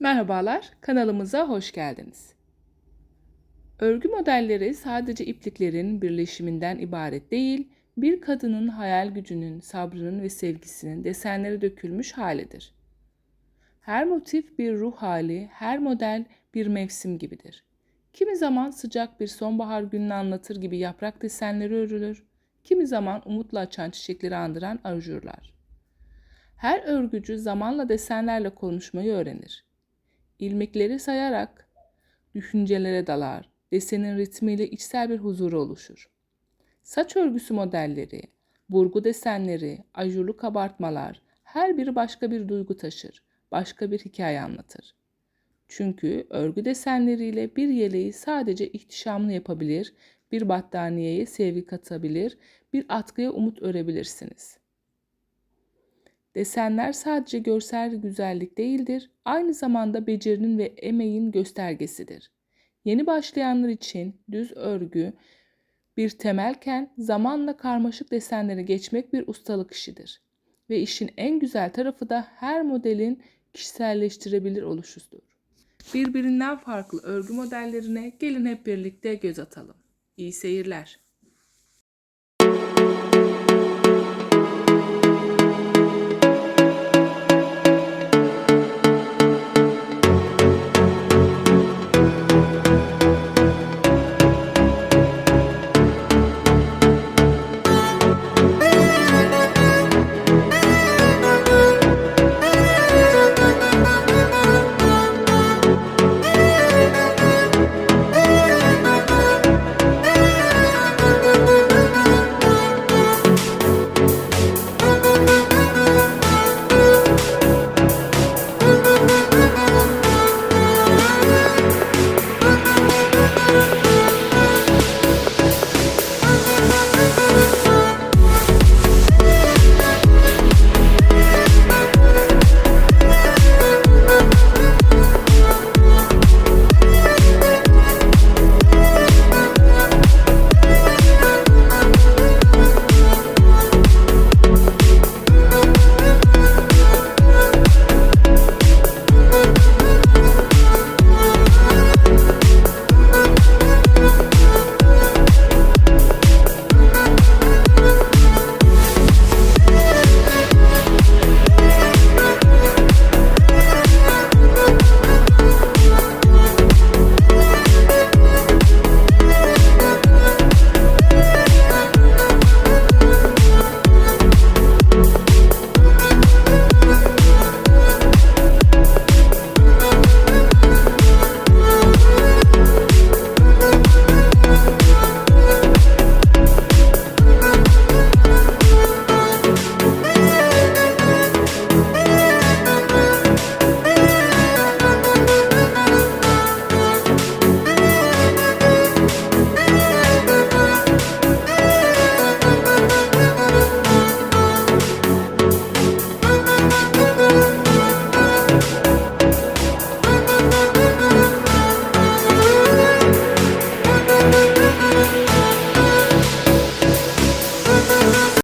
Merhabalar, kanalımıza hoş geldiniz. Örgü modelleri sadece ipliklerin birleşiminden ibaret değil, bir kadının hayal gücünün, sabrının ve sevgisinin desenlere dökülmüş halidir. Her motif bir ruh hali, her model bir mevsim gibidir. Kimi zaman sıcak bir sonbahar gününü anlatır gibi yaprak desenleri örülür, kimi zaman umutla açan çiçekleri andıran ajurlar. Her örgücü zamanla desenlerle konuşmayı öğrenir. İlmekleri sayarak düşüncelere dalar, desenin ritmiyle içsel bir huzuru oluşur. Saç örgüsü modelleri, burgu desenleri, ajurlu kabartmalar her biri başka bir duygu taşır, başka bir hikaye anlatır. Çünkü örgü desenleriyle bir yeleği sadece ihtişamlı yapabilir, bir battaniyeye sevgi katabilir, bir atkıya umut örebilirsiniz.'' Desenler sadece görsel güzellik değildir, aynı zamanda becerinin ve emeğin göstergesidir. Yeni başlayanlar için düz örgü bir temelken zamanla karmaşık desenlere geçmek bir ustalık işidir. Ve işin en güzel tarafı da her modelin kişiselleştirebilir oluşudur. Birbirinden farklı örgü modellerine gelin hep birlikte göz atalım. İyi seyirler.